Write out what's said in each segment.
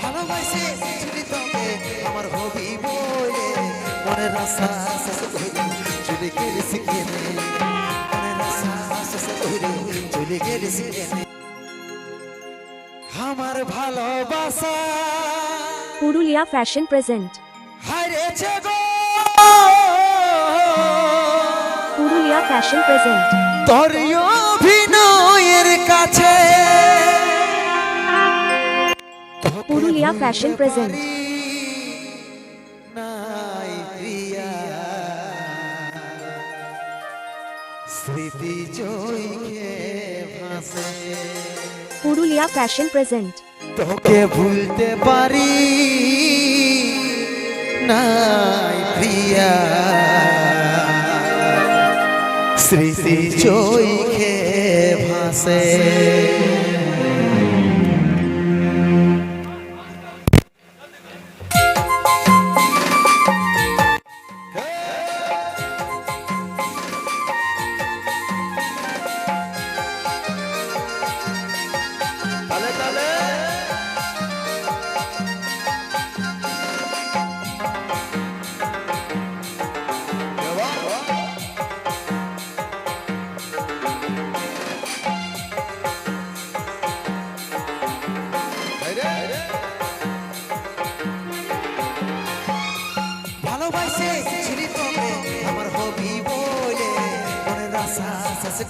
ভালোবাসে ছিলি তোকে আমার হবি বলে মনের আশা শেষ চলে গেলে শিখেনে মনের আশা শেষ চলে গেলে শিখেনে আমার ভালোবাসা। Purulia fashion present. হারিয়েছে গো পুরুলিয়া ফ্যাশন প্রেজেন্ট। তোর অভিনয়ের কাছে পুরুলিয়া ফ্যাশন প্রেজেন্ট নাই প্রিয়া স্মৃতি জয়কে ভাসে পুরুলিয়া ফ্যাশন প্রেজেন্ট তোকে ভুলতে পারি নাই প্রিয়া স্মৃতি চৈখে ভাসে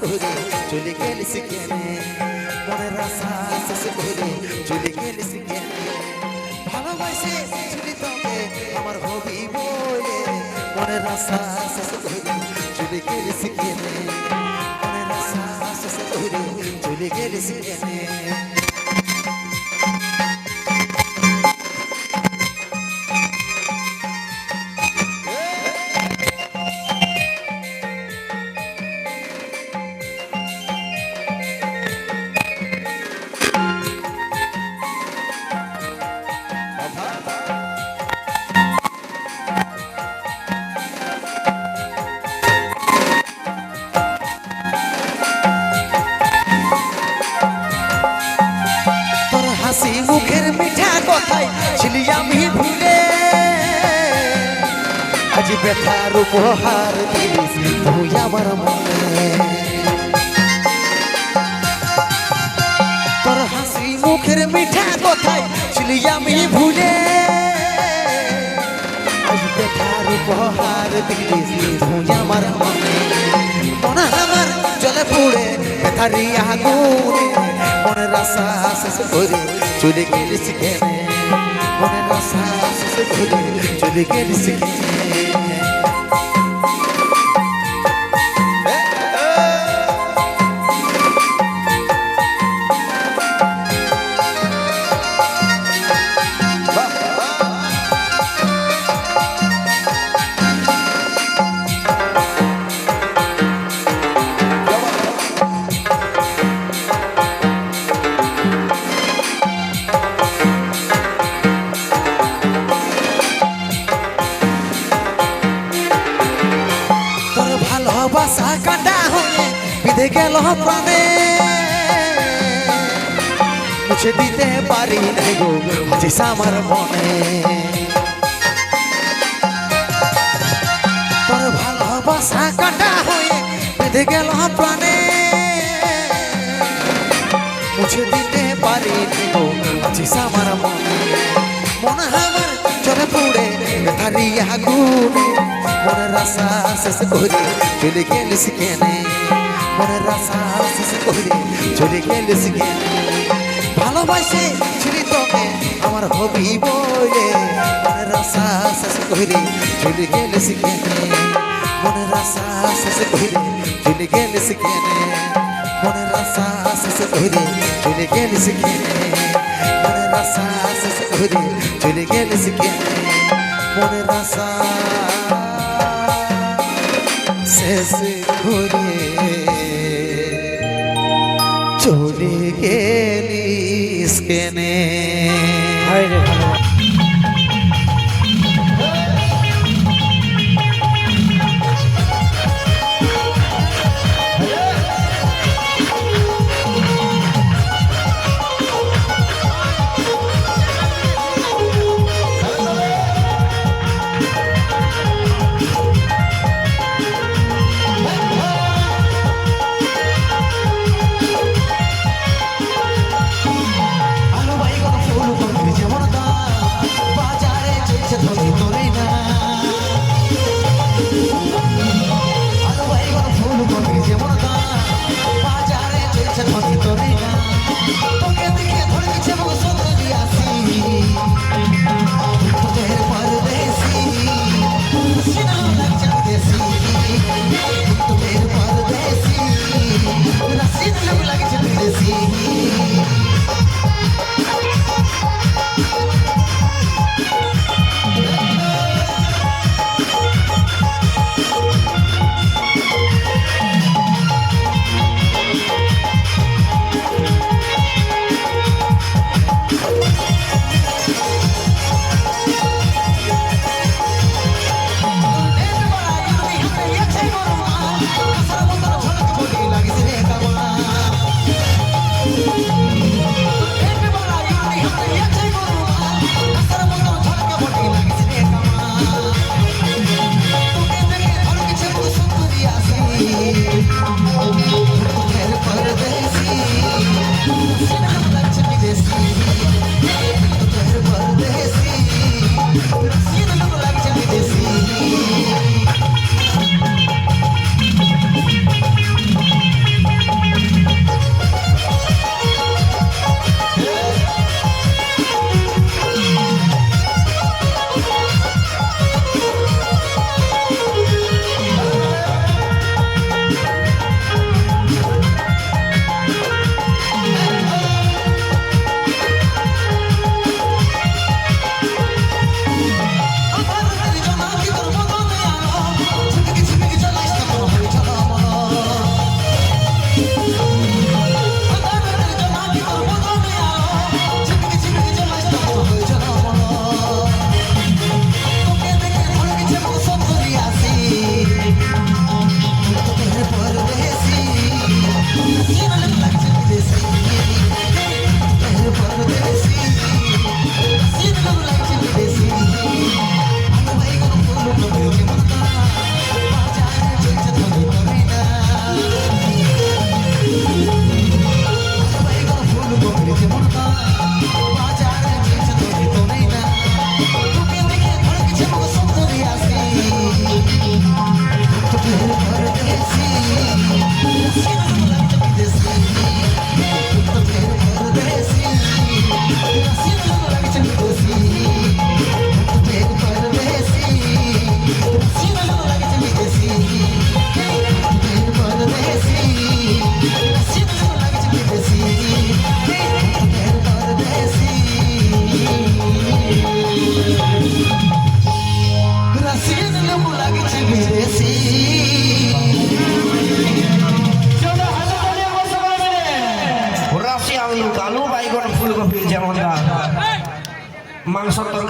করে চলে গেলি শিখেনে মনের আশা শেষ করে চলে গেলি শিখেনে ভালোবাসে ছিলি তোকে আমার হবি বলে মনের আশা শেষ করে চলে গেলি শিখেনে মনের আশা শেষ করে চলে গেলি শিখেনে আমি ভুলে আজ ব্যথার উপহার দিলিস তুই আমার মনে। তোর হাসি মুখের মিঠা কথাই ছিলি আমি ভুলে। আজ ব্যথার উপহার দিলিস তুই আমার মনে। মনে আমার জলে পুড়ে ব্যথারি আগুনে, মনের আশা শেষ করে চলে গেলিস কেনে। মনের আশা চলে গেলিস গেল মুছে দিতে পারি নাই গো আজিস আমার মনে। তোর ভালোবাসা কাটা হয়ে বিধে গেল প্রাণে। মুছে দিতে পারি নাই গো আজিস আমার মনে। মনে আমার চলে পুড়ে ব্যথারি আগুনে। মনের আশা শেষ করে চলে গেলিস কেনে। মনের আশা শেষ করে চলে গেলিস কেনে ভালোবাসে ছিলি তোকে আমার হবি বলে মনের আশা শেষ করে চলে গেলিস কেনে মনের আশা শেষ করে চলে গেলিস কেনে মনের আশা শেষ করে চলে গেলিস কেনে মনের আশা শেষ করে চলে গেলিস কেনে মনের আশা শেষ করে চলে গেলিস কেনে?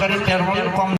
আলু আলু বাইগন ফুলকপি যেমন দাম মাংস তরকারি তেমন কম